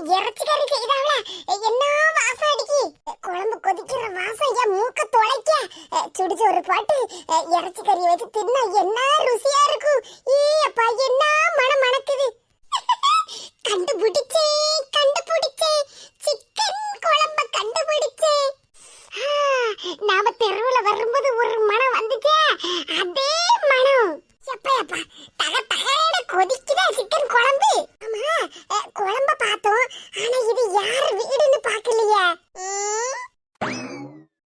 வீட்லயும் செய்தாங்களா என்ன வாசம் அடிக்கி? குழம்பு கொதிக்கிற வாசம் என் மூக்க தொலைக்க. சுடிச்சு ஒரு பாட்டு இறைச்சி கறி வச்சு தின்னா என்ன ருசி இருக்கும் ஏ அப்பா என்ன மனம் மணக்குது கண்டுபிடிச்சேன் கண்டுபிடிச்சேன் சிக்கன் குழம்ப கண்டுபிடிச்சேன் ஆ, நாம தெருவுல வரும்போது ஒரு மனம் வந்துச்சே அதே மனம் எப்பா எப்பா தக தகன்னு கொதிக்குதா சிக்கன் குழம்பு ஆமா அஹ், குழம்ப பார்த்தோம் ஆனா இது யார் வீடுன்னு பார்க்கலையே ம்.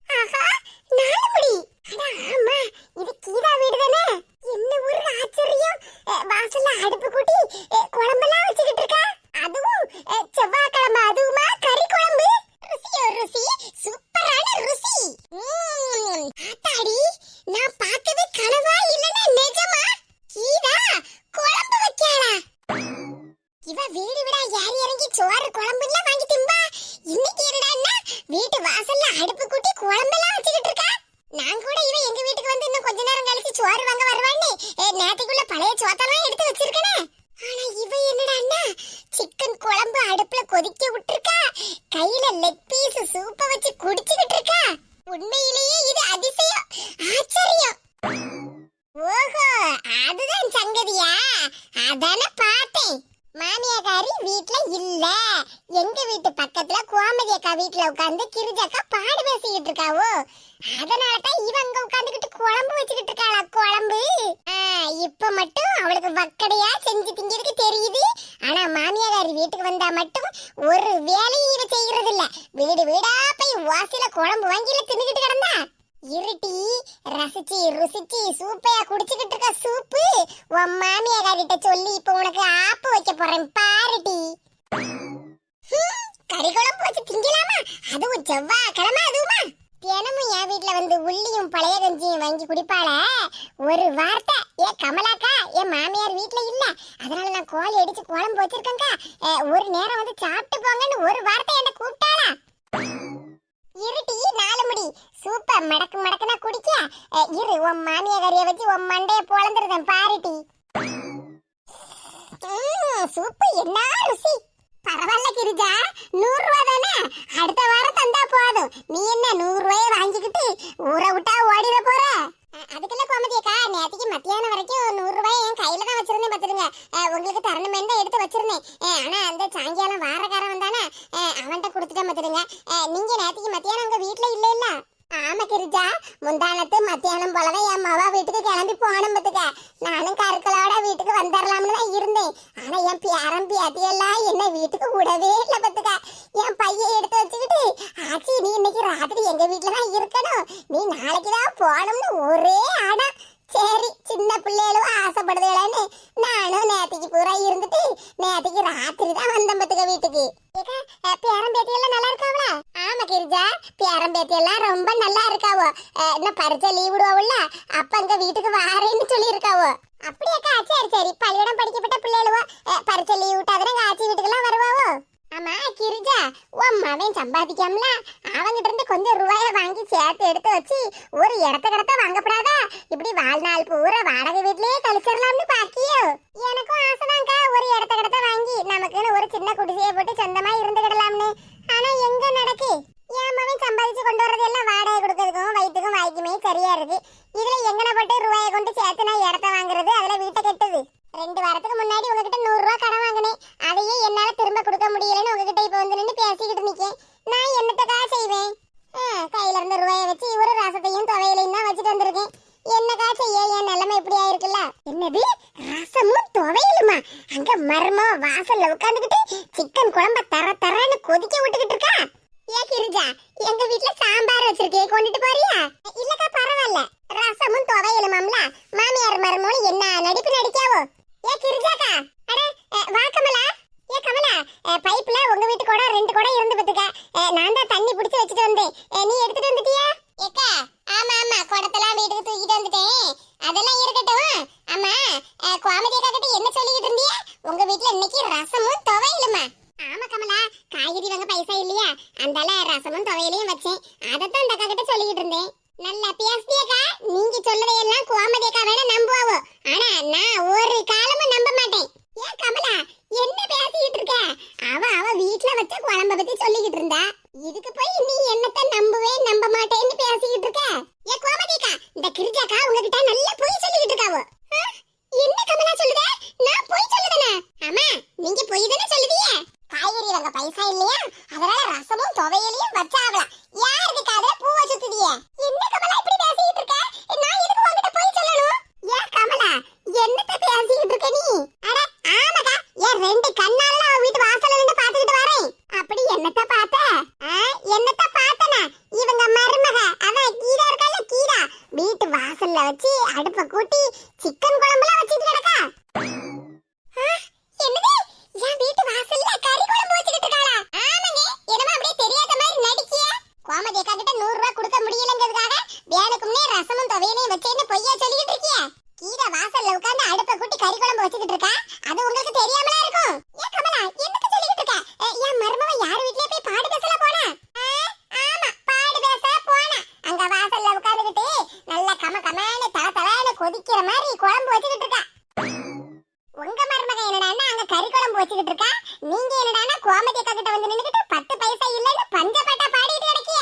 ஆஹா நாலு முடி அட ஆமா இது கீதா வீடு தானே என்ன ஒரு ஆச்சரியம் அஹ், வாசல்ல அடுப்பு கூட்டி அஹ், குழம்பெல்லாம் வச்சுக்கிட்டு இருக்கா அதுவும் அஹ், செவ்வாய்க்கிழமை அதுவுமா கறி குழம்பு ருசியோ ருசி சூப்பரான ருசி ம்ம். ஆத்தாடி நான் பார்த்தது கனவா இல்லனா நிஜமா கீதா குழம்பு வைக்காளா இவ வீடு விடா ஏறி இறங்கி சோறு குழம்புல வாங்கி திம்பா இன்னைக்கு என்னடான்னா வீட்டு வாசல்ல அடுப்பு கூட்டி குழம்பெல்லாம் வச்சுக்கிட்டு இருக்கா நான் கூட இவ எங்க வீட்டுக்கு வந்து இன்னும் கொஞ்ச நேரம் கழிச்சு சோறு வாங்க வருவான்னு ஏ, நேத்துக்குள்ள பழைய சோத்தெல்லாம் எடுத்து வச்சிருக்கனே ஆனா இவ என்னடான்னா சிக்கன் குழம்பு அடுப்புல கொதிக்க விட்டுருக்கா கையில லெக் பீஸ் சூப்ப வச்சு குடிச்சுக்கிட்டு இருக்கா? உண்மையிலேயே இது அதிசயம். ஆச்சரியம். ஓஹோ அதுதான் சங்கதியா? அதான பார்த்தேன். மாமியாக்காரி வீட்ல இல்ல. எங்க வீட்டு பக்கத்துல கோமதி அக்கா வீட்ல உட்கார்ந்து கிரிஜாக்கா பாடு பேசிக்கிட்டு இருக்காவோ. அதனால தான் இவங்க உட்கார்ந்துகிட்டு குழம்பு வச்சுக்கிட்டு இருக்காளா குழம்பு? இப்ப மட்டும் அவளுக்கு வக்கடையா செஞ்சு திங்கிறதுக்கு தெரியுது. ஆனா மாமியாக்காரி வீட்டுக்கு வந்தா மட்டும் ஒரு வேலையும் இவ செய்யறது இல்ல வீடு வீடா போய் வாசில குழம்பு வாங்கில தின்னுகிட்டு கிடந்தா. இருட்டி ரசிச்சு ருசிச்சு சூப்பையா குடிச்சுக்கிட்டு இருக்க சூப்பு? உன் மாமியார்கிட்ட சொல்லி இப்ப உனக்கு ஆப்பு வைக்க போறேன் பாருடி. கறி குழம்பு வச்சு திங்கலாமா? அதுவும் செவ்வாய் கிழமை அதுவுமா? தினமும் என் வீட்ல வந்து உள்ளியும் பழைய கஞ்சியும் வாங்கி குடிப்பாள. ஒரு வார்த்தை ஏ கமலாக்கா என் மாமியார் வீட்ல இல்ல. அதனால நான் கோழி அடிச்சு குழம்பு வச்சிருக்கேன்க்கா. ஒரு நேரம் வந்து சாப்பிட்டு போங்கன்னு ஒரு வார்த்தை என்ன கூப்பிட்டாளா? இருட்டி நாலு முடி. சூப்பர். மடக்கு மடக்குனா குடிக்க. இரு உன் மாமியா கறிய வச்சு உன் மண்டைய பொழந்துருதேன் பாருட்டி. ம், சூப்பு. என்ன ருசி. பரவாயில்ல கிரிஜா. நூறு ரூபா தானே? அடுத்த வாரம் தந்தா போதும். நீ என்ன நூறு ரூபாய வாங்கிக்கிட்டு ஊரை விட்டா ஓடிட போற? அதுக்கெல்லாம் கோமதியக்கா நேற்றுக்கு மத்தியானம் வரைக்கும் நூறு ரூபாய் கையில தான் வச்சிருந்தேன் பாத்துருங்க உங்களுக்கு தரணுமே தான் எடுத்து வச்சிருந்தேன். ஆனா அந்த சாயங்காலம் வாரக்காரன் வந்தானே? அவன்கிட்ட கொடுத்துட்டேன் பாத்துருங்க நீங்க நேற்றுக்கு மத்தியானம் உங்க வீட்டுல இல்ல இல்ல ஆமா கிரிஜா. முந்தானத்து மத்தியானம் போலதான் என் மவா வீட்டுக்கு கிளம்பி போனோம் பத்துக்க நானும் கருக்களோட வீட்டுக்கு வந்துடலாம்னு தான் இருந்தேன். ஆனா என் பேரம் பேத்தி எல்லாம் என்ன வீட்டுக்கு விடவே இல்லை பத்துக்க என் பையன் எடுத்து வச்சுக்கிட்டு ஆச்சி நீ இன்னைக்கு ராத்திரி எங்க வீட்டுல தான் இருக்கணும். நீ நாளைக்கு தான் போகணும்னு ஒரே ஆடம் சரி சின்ன பிள்ளைகளும் ஆசைப்படுதுகளேன்னு நானும் நேத்திக்கு பூரா இருந்துட்டு நேத்திக்கு ராத்திரி தான் வந்தேன் பத்துக்க வீட்டுக்கு. ஏக்கா, அஹ், எல்லாம் நல்லா இருக்காவளா ஆமா கிரிஜா. பேரன் பேத்தி எல்லாம் ரொம்ப நல்லா இருக்காவோ. என்ன இன்னும் பரிச்சை லீவ் விடுவோம்ல அப்ப அங்க வீட்டுக்கு வாரேன்னு சொல்லி இருக்காவோ அப்படியாக்கா சரி சரி. பள்ளியிடம் படிக்கப்பட்ட பிள்ளைகளுவோ பரிச்சை லீவ் விட்டாதானே ஆச்சி வீட்டுக்கெல்லாம் வருவாவோ? ஆமா கிரிஜா உன் மகன் சம்பாதிக்காமல அவங்கிட்ட இருந்து கொஞ்சம் ரூபாய வாங்கி சேர்த்து எடுத்து வச்சு ஒரு இடத்த கடத்த வாங்கப்படாதா? இப்படி வாழ்நாள் பூரா வாடகை வீட்லயே கழிச்சிடலாம்னு பாக்கியோ? எனக்கும் ஆசைதான்க்கா ஒரு இடத்த கடத்த வாங்கி நமக்குன்னு ஒரு சின்ன குடிசையை போட்டு சொந்தமா இருந்துக்கிடலாம்னு ஆனா எங்க நடக்கு? என் மகன் சம்பாதிச்சு கொண்டு வர்றது எல்லாம் வாடகை கொடுக்கறதுக்கும் வயிற்றுக்கும் வாய்க்குமே சரியா இருக்கு. இதுல எங்கன போட்டு ரூபாயை கொண்டு சேர்த்து நான் இடத்த வாங்குறது அதுல வீட்டை கெட்டுது? ரெண்டு வாரத்துக்கு முன்னாடி உங்ககிட்ட நூறு ரூபாய் கடன் வாங்கினேன். அதையே என்னால திரும்ப கொடுக்க முடியலன்னு உங்ககிட்ட இப்ப வந்து நின்று பேசிக்கிட்டு நிக்கேன். நான் என்னத்தக்கா செய்வேன்? ஆ, கையில இருந்த ரூபாயை வச்சு ஒரு ரசத்தையும் துவையிலையும் தான் வச்சுட்டு வந்திருக்கேன். என்னக்கா செய்ய? என் நிலைமை இப்படி ஆயிருக்குல்ல? என்னது? அந்தால ரசமும் துவையிலையும் வச்சேன். அதைத்தான் அந்த அக்கா கிட்ட சொல்லிக்கிட்டு இருந்தேன். கொதிக்கிற மாதிரி குழம்பு வச்சுக்கிட்டு இருக்கா. உங்க மருமக என்னடான்னா அங்க கறி குழம்பு வச்சுக்கிட்டு இருக்கா. நீங்க என்னடான்னா கோமதி அக்கா கிட்ட வந்து நின்னுக்கிட்டு பத்து பைசா இல்லைன்னு பஞ்சப்பட்டா பாடிட்டு கிடக்கிய.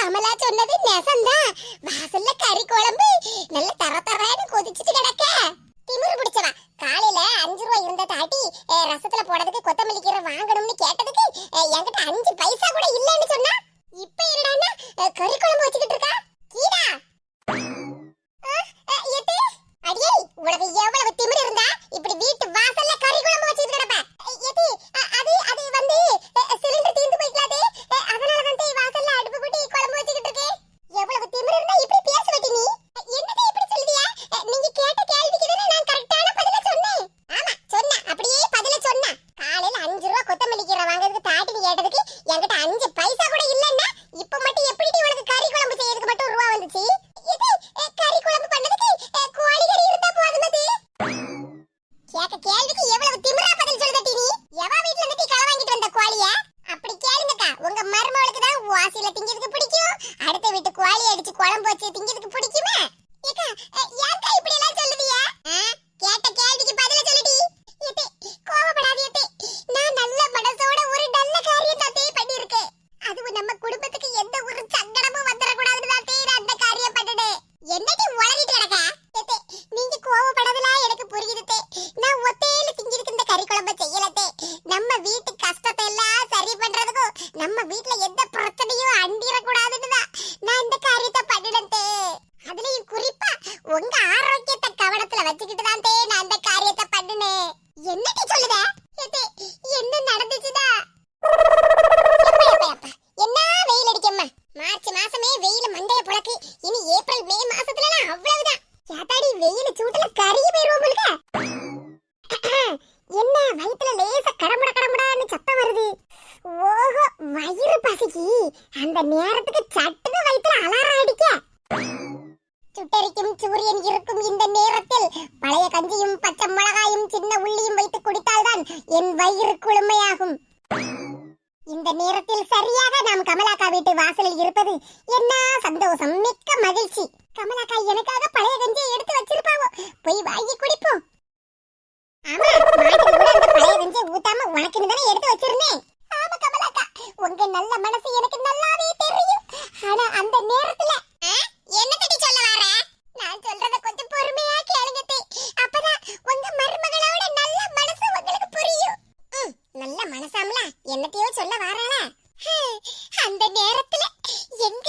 கமலா சொன்னது நெசம்தான் வாசல்ல கறி குழம்பு. நல்ல தர தரன்னு கொதிச்சுட்டு கிடக்க. திமிரு பிடிச்சவா. காலையில அஞ்சு ரூபாய் இருந்த தாட்டி ரசத்துல போடுறதுக்கு கொத்தமல்லி கீரை வாங்கணும்னு கேட்டதுக்கு என்கிட்ட அஞ்சு பைசா கூட இல்லைன்னு சொன்னா. இப்ப என்னடான்னா கறி குழம்பு வச்சுக்கிட்டு இருக்கா? கீதா. அடியே உனக்கு எவ்வளவு இருந்தா இப்படி வீட்டு வாசல்ல கறி குழம்பு வச்சுக்கிட்டு உதிரடிக்கும் சூரியன் இருக்கும் இந்த நேரத்தில் பழைய கஞ்சியும் பச்சை மிளகாயும் சின்ன உள்ளியும் வைத்து குடித்தால்தான் என் வயிறு குளுமையாகும். இந்த நேரத்தில் சரியாக நாம் கமலாக்கா வீட்டு வாசலில் இருப்பது என்ன? சந்தோஷம் மிக்க மகிழ்ச்சி. கமலாக்கா எனக்காக பழைய கஞ்சியை எடுத்து வச்சிருப்பாவோ? போய் வாங்கி குடிப்போம். ஆமா பழைய கஞ்சியை ஊத்தாம எடுத்து வச்சிருந்தேன். ஆமா கமலாக்கா உங்க நல்ல மனசு எனக்கு நல்லாவே தெரியும். ஆனா அந்த நேரத்துல என்ன கட்டி சொல்ல வரேன் நான் சொல்றத கொஞ்சம் பொறுமையா கேளுங்க தே. அப்பதான் உங்க மருமகளோட நல்ல மனசு உங்களுக்கு புரியும். நல்ல மனசாம்ல? என்னத்தையோ சொல்ல வாராளா? அந்த நேரத்துல என்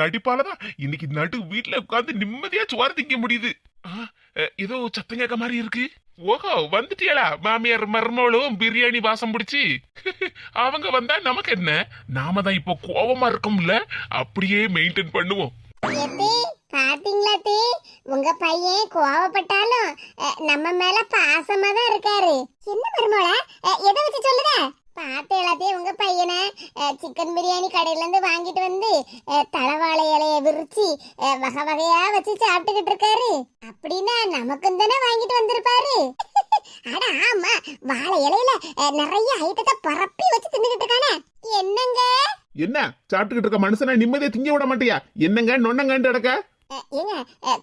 நடிப்பாலதான் இன்னைக்கு நடு வீட்டுல உட்காந்து நிம்மதியா சுவார திங்க முடியுது. ஏதோ சத்தம் கேட்க மாதிரி இருக்கு. ஓஹோ வந்துட்டியலா மாமியார் மர்மவளும் பிரியாணி வாசம் பிடிச்சி. அவங்க வந்தா நமக்கு என்ன? நாம தான் இப்போ கோபமா இருக்கும்ல? அப்படியே மெயின்டைன் பண்ணுவோம். பாத்தீங்களா தே உங்க பையன் கோவப்பட்டாலும் நம்ம மேல பாசமா தான் இருக்காரு. என்ன மருமோளா எதை வச்சு சொல்லுத? பாட்டு எல்லாத்தையும் உங்க பையனை சிக்கன் பிரியாணி கடையில இருந்து வாங்கிட்டு வந்து தலவாழை இலைய விரிச்சு வகை வகையா வச்சு சாப்பிட்டுக்கிட்டு இருக்காரு. அப்படின்னா நமக்கும் தானே வாங்கிட்டு வந்திருப்பாரு. அட ஆமா வாழை இலையில நிறைய ஐட்டத்தை பரப்பி வச்சு தின்னுகிட்டு இருக்கானே. என்னங்க? என்ன? சாப்பிட்டுக்கிட்டு இருக்க மனுஷனை நிம்மதியை திங்க விட மாட்டியா? என்னங்க நொன்னங்கன்னு கிடக்க? ஏங்க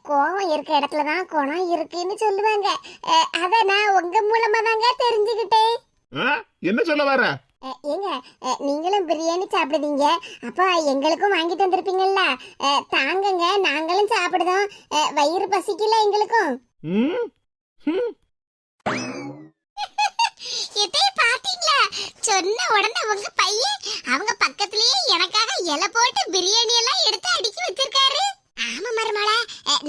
கோவம் இருக்க இடத்துலதான் குணம் இருக்குன்னு சொல்லுவாங்க. அதை நான் உங்க மூலமா தாங்க தெரிஞ்சுக்கிட்டேன். என்ன சொல்ல வர? ஏங்க நீங்களும் பிரியாணி சாப்பிடுதீங்க. அப்ப எங்களுக்கும் வாங்கிட்டு வந்திருப்பீங்கல்ல. தாங்கங்க நாங்களும் சாப்பிடுதோம். வயிறு பசிக்கல எங்களுக்கும். இதே பாத்தீங்களா சொன்ன உடனே உங்க பையன் அவங்க பக்கத்துலயே எனக்காக இலை போட்டு பிரியாணி எல்லாம் எடுத்து அடுக்கி வச்சிருக்காரு. ஆமா மருமல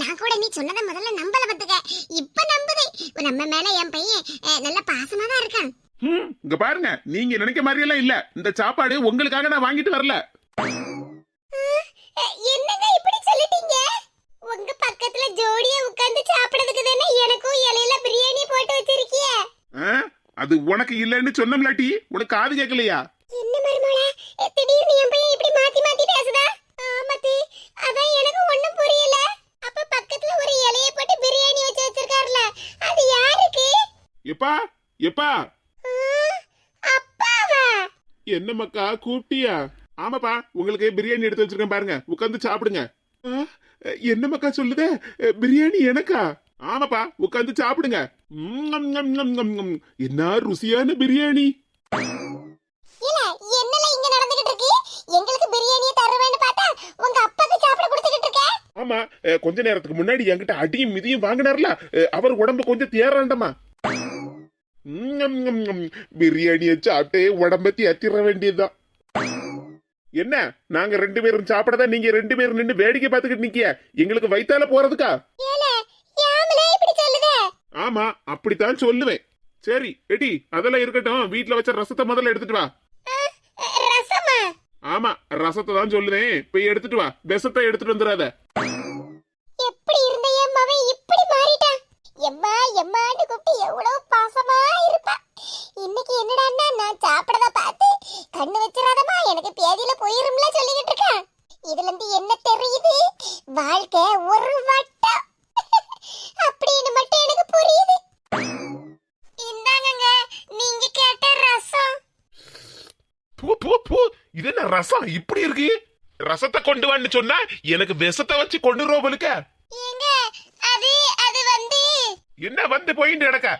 நான் கூட நீ சொன்னதை முதல்ல நம்பல பத்துக்க இப்ப நம்புது. நம்ம மேல என் பையன் நல்ல பாசமா தான் இருக்கான். இங்க பாருங்க நீங்க நினைக்க மாதிரி எல்லாம் இல்ல. இந்த சாப்பாடு உங்களுக்காக நான் வாங்கிட்டு வரல. என்னங்க இப்படி சொல்லிட்டீங்க? உங்க பக்கத்துல ஜோடியா உட்கார்ந்து சாப்பிடுறதுக்கு தானே எனக்கும் இலையில பிரியாணி போட்டு வச்சிருக்கிய? அது உனக்கு இல்லைன்னு சொன்னோம்லாட்டி உனக்கு காது கேட்கலையா? என்ன மருமல திடீர்னு என் பையன் இப்படி மாத்தி மாத்தி பேசுதா? ஆமாத்தி அதான் எனக்கு ஒண்ணும் புரியல. அப்ப பக்கத்துல ஒரு இலைய போட்டு பிரியாணி வச்சு வச்சிருக்காருல அது யாருக்கு? எப்பா எப்பா என்ன மக்கா கூப்பிட்டியா? ஆமாப்பா உங்களுக்கு பிரியாணி எடுத்து வச்சிருக்கேன் பாருங்க. உட்காந்து சாப்பிடுங்க. ஆ, என்ன மக்கா சொல்லுதே? பிரியாணி எனக்கா? ஆமாப்பா உட்காந்து சாப்பிடுங்க. என்ன ருசியான பிரியாணி? ஆமா கொஞ்ச நேரத்துக்கு முன்னாடி என்கிட்ட அடியும் மிதியும் வாங்கினார்ல? அவர் உடம்பு கொஞ்சம் தேறாண்டமா பிரியாணியை சாப்பிட்டே உடம்ப தேத்திர வேண்டியதுதான். என்ன? நாங்க ரெண்டு பேரும் சாப்பிடதான் நீங்க ரெண்டு பேரும் நின்னு வேடிக்கை பார்த்துக்கிட்டு நிக்கிய? எங்களுக்கு வயித்தால போறதுக்கா? ஆமா அப்படித்தான் சொல்லுவேன். சரி எடி அதெல்லாம் இருக்கட்டும். வீட்ல வச்ச ரசத்தை முதல்ல எடுத்துட்டு வா. ஆமா ரசத்தை தான் சொல்லுவேன். போய் எடுத்துட்டு வா. விஷத்தை எடுத்துட்டு வந்துடாத. எப்படி இருந்த என் மவன் இப்படி மாறிட்டான் எம்மா எம்மான்னு கூப்பிட்டு எவ்வளவு பாசமா இருப்பா இன்னைக்கு என்னடான்னா நான் சாப்பிடத பார்த்து கண்ணு வச்சிடாதமா எனக்கு பேதியில போயிரும்ல சொல்லிக்கிட்டு இருக்கேன் இதுல இருந்து என்ன தெரியுது வாழ்க்கை ஒரு வட்டம் அப்படின்னு மட்டும் எனக்கு புரியுது இந்தாங்கங்க நீங்க கேட்ட ரசம் பூ பூ பூ இது என்ன ரசம் இப்படி இருக்கு? ரசத்தை கொண்டு வான்னு சொன்னா எனக்கு விஷத்தை வச்சு கொண்டு ரோபலுக்க என்ன வந்து போயிட்டு கிடக்க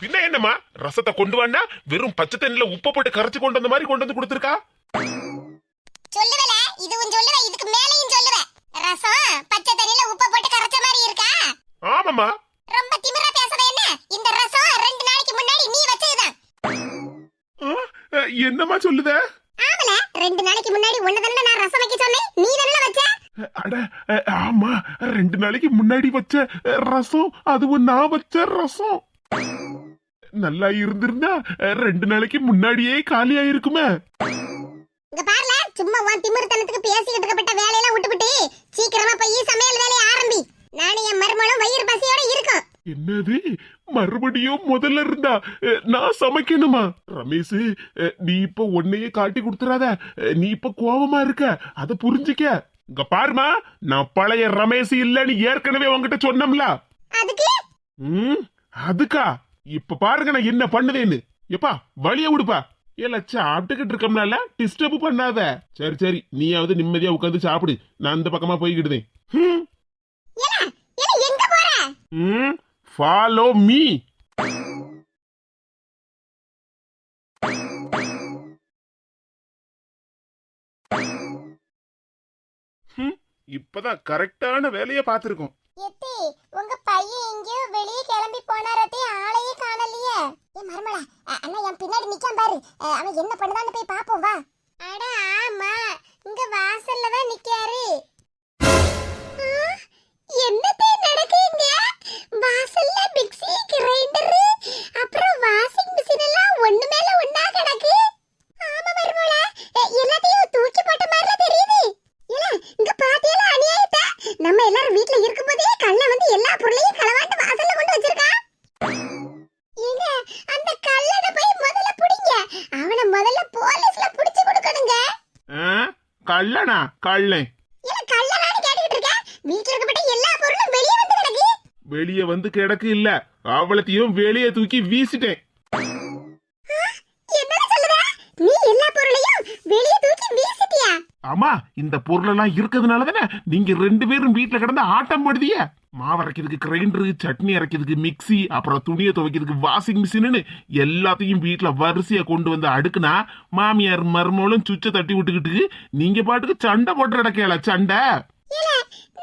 பின்ன என்னம்மா ரசத்தை கொண்டு வான்னா வெறும் பச்சை தண்ணில உப்பை போட்டு கரைச்சு கொண்டு வந்த மாதிரி கொண்டு வந்து கொடுத்துருக்கா? சொல்லுவல இதுவும் சொல்லுவ இதுக்கு மேலையும் சொல்லுவ. ரசம் பச்சை தண்ணியில உப்பு போட்டு கரைச்ச மாதிரி இருக்கா? ஆமாம்மா. அஹ், என்னம்மா சொல்லுத? ஆமல. ரெண்டு நாளைக்கு முன்னாடி ஒண்ணு தானே நான் ரசம் வைக்க சொன்னேன். நீ தானே வச்ச? அட ஆமா. ரெண்டு நாளைக்கு முன்னாடி வச்ச ரசம் அதுவும் நான் வச்ச ரசம். நல்லா இருந்திருந்தா ரெண்டு நாளைக்கு முன்னாடியே காலியா இருக்குமே இங்க பாருல சும்மா உன் திமிர்த்தனத்துக்கு பேசிக்கிட்டு இருக்கப்பட்ட வேலையெல்லாம் விட்டுவிட்டு சீக்கிரமா போய் சமையல் வேலையை ஆரம்பி. நானும் என் மருமகளும் வயிறு பசியோட இருக்கோம். என்னது? மறுபடியும் முதல்ல இருந்தா நான் சமைக்கணுமா? ரமேஷ் நீ இப்ப உன்னையே காட்டி கொடுத்துறாத. நீ இப்ப கோவமா இருக்க. அத புரிஞ்சுக்க. இங்க பாருமா நான் பழைய ரமேஷ் இல்லன்னு ஏற்கனவே உன்கிட்ட சொன்னோம்ல. அதுக்கு? ம் அதுக்கா. இப்ப பாருங்க நான் என்ன பண்ணுதேன்னு. எப்பா வழிய விடுப்பா ஏல சாப்பிட்டுக்கிட்டு இருக்கோம்னால டிஸ்டர்ப் பண்ணாத. சரி சரி நீயாவது நிம்மதியா உட்காந்து சாப்பிடு. நான் இந்த பக்கமா போய்கிடுதேன் ம் ஃபாலோ மீ இப்பதான் கரெக்டான வேலைய பார்த்திருக்கோம். எத்தி உங்க பையன் எங்கேயோ வெளியே கிளம்பி போனாரத்தே ஆளையே காணலையே. ஏ மருமலா அண்ணா என் பின்னாடி நிக்காம பாரு. அவன் என்ன பண்ணுதான்னு போய் பாப்போம் வா. அட ஆமா இங்க வாசல்ல தான் நிக்காரு. என்னத்தே நடக்குங்க? வாசல்ல மிக்ஸி கிரைண்டர் அப்புறம் வாஷிங் மிஷின் எல்லாம் ஒண்ணு மேல ஒண்ணா கிடக்கு. ஆமா மருமலா எல்லாத்தையும் தூக்கி போட்ட மாதிரி தெரியுது. இல்ல இங்க பாத்தியல அநியாயத்தை? நம்ம எல்லாரும் வீட்ல இருக்கும்போதே கள்ள வந்து எல்லா பொருளையும் களவாண்டு வாசல்ல கொண்டு வச்சிருக்கா? ஏங்க அந்த கள்ளனை போய் முதல்ல புடிங்க. அவனை முதல்ல போலீஸ்ல புடிச்சு கொடுக்கணுங்க? கள்ளனா கள்ளன் இல்ல கள்ளனான்னு கேட்டுக்கிட்டு இருக்கப்பட்ட எல்லா பொருளும் வெளியே வந்து கிடக்கு. வெளிய வந்து கிடக்கு இல்ல. அவளத்தையும் வெளிய தூக்கி வீசிட்டேன். நீ எல்லா பொருளையும் வெளியே தூக்கி வீசிட்டியா? ஆமா இந்த பொருள் எல்லாம் இருக்கிறதுனால தானே நீங்க ரெண்டு பேரும் வீட்டுல கிடந்து ஆட்டம் போடுதிய மாவு அரைக்கிறதுக்கு கிரைண்டரு சட்னி அரைக்கிறதுக்கு மிக்ஸி அப்புறம் துணியை துவைக்கிறதுக்கு வாஷிங் மிஷின்னு எல்லாத்தையும் வீட்டுல வரிசையா கொண்டு வந்து அடுக்குனா மாமியார் மருமகளும் சுச்ச தட்டி விட்டுக்கிட்டு நீங்க பாட்டுக்கு சண்டை போட்டு நடக்கல சண்டை இல்ல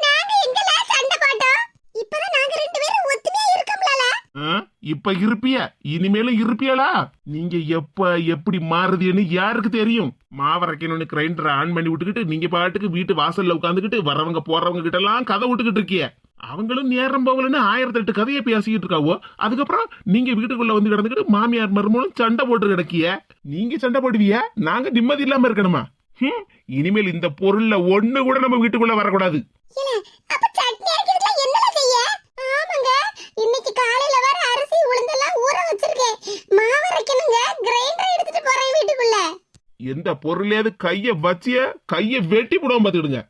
நாங்க எங்கெல்லாம் சண்டை போட்டோம் இப்பதான் நாங்க ரெண்டு பேரும் ஒத்துமையா இருக்கோம்ல ஆ? இப்ப இருப்பிய? இனிமேலும் இருப்பியலா? நீங்க எப்ப எப்படி மாறுதுன்னு யாருக்கு தெரியும்? மாவரைக்கணும்னு கிரைண்டரை ஆன் பண்ணி விட்டுக்கிட்டு நீங்க பாட்டுக்கு வீட்டு வாசல்ல உட்காந்துக்கிட்டு வரவங்க போறவங்க கிட்ட எல்லாம் கதை விட்டுக்கிட்டு இருக்கிய. அவங்களும் நேரம் போகலன்னு ஆயிரத்தி எட்டு கதையை பேசிக்கிட்டு இருக்காவோ? அதுக்கப்புறம் நீங்க வீட்டுக்குள்ள வந்து கிடந்துக்கிட்டு மாமியார் மருமகளும் சண்டை போட்டு கிடக்கிய. நீங்க சண்டை போடுவிய? நாங்க நிம்மதி இல்லாம இருக்கணுமா? இனிமேல் இந்த பொருள்ல ஒண்ணு கூட நம்ம வீட்டுக்குள்ள வரக்கூடாது. செய்ய? ஆமாங்க இன்னைக்கு காலையில வச்சிருக்கேன் மாவு அரைக்கணுங்க. கிரைண்டர் எடுத்துட்டு போறேன் வீட்டுக்குள்ள. எந்த பொருளையாவது கைய வச்சிய கைய வெட்டி போடாம பாத்துடுங்க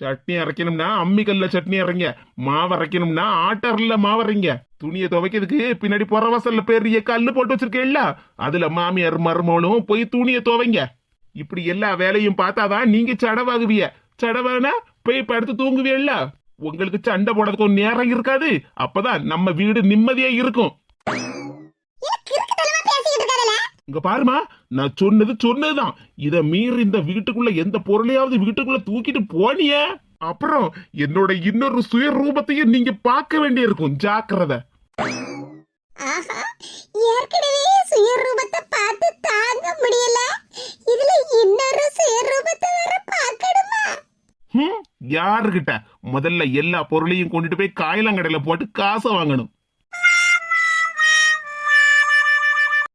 சட்னி அரைக்கணும்னா அம்மிக்கல்ல சட்னி அரைங்க. மாவு அரைக்கணும்னா ஆட்டர்ல மாவு அரைங்க. துணியை துவைக்கிறதுக்கு பின்னாடி புறவாசல்ல பெரிய கல்லு போட்டு வச்சிருக்கேன்ல அதுல மாமியார் மருமகளும் போய் துணியை துவைங்க. இப்படி எல்லா வேலையும் பார்த்தாதான் நீங்க சடவாகுவிய. சடவானா? போய் படுத்து தூங்குவீல்ல உங்களுக்கு சண்டை போடுறதுக்கு நேரம் இருக்காது. அப்பதான் நம்ம வீடு நிம்மதியா இருக்கும். இங்க பாருமா நான் சொன்னது சொன்னதுதான். இத மீறி இந்த வீட்டுக்குள்ள எந்த பொருளையாவது வீட்டுக்குள்ள தூக்கிட்டு போனிய. அப்புறம் என்னோட இன்னொரு சுய ரூபத்தையும் நீங்க பார்க்க வேண்டியிருக்கும். ஜாக்கிரதை. ஏற்கனவே சுயரூபத்தை பார்த்து தாங்க முடியல. இதுல இன்னொரு சுயரூபத்தை வேற பார்க்கணுமா? ஹம், யாருகிட்ட? முதல்ல எல்லா பொருளையும் கொண்டுட்டு போய் காயலாங்கடையில போட்டு காசை வாங்கணும்.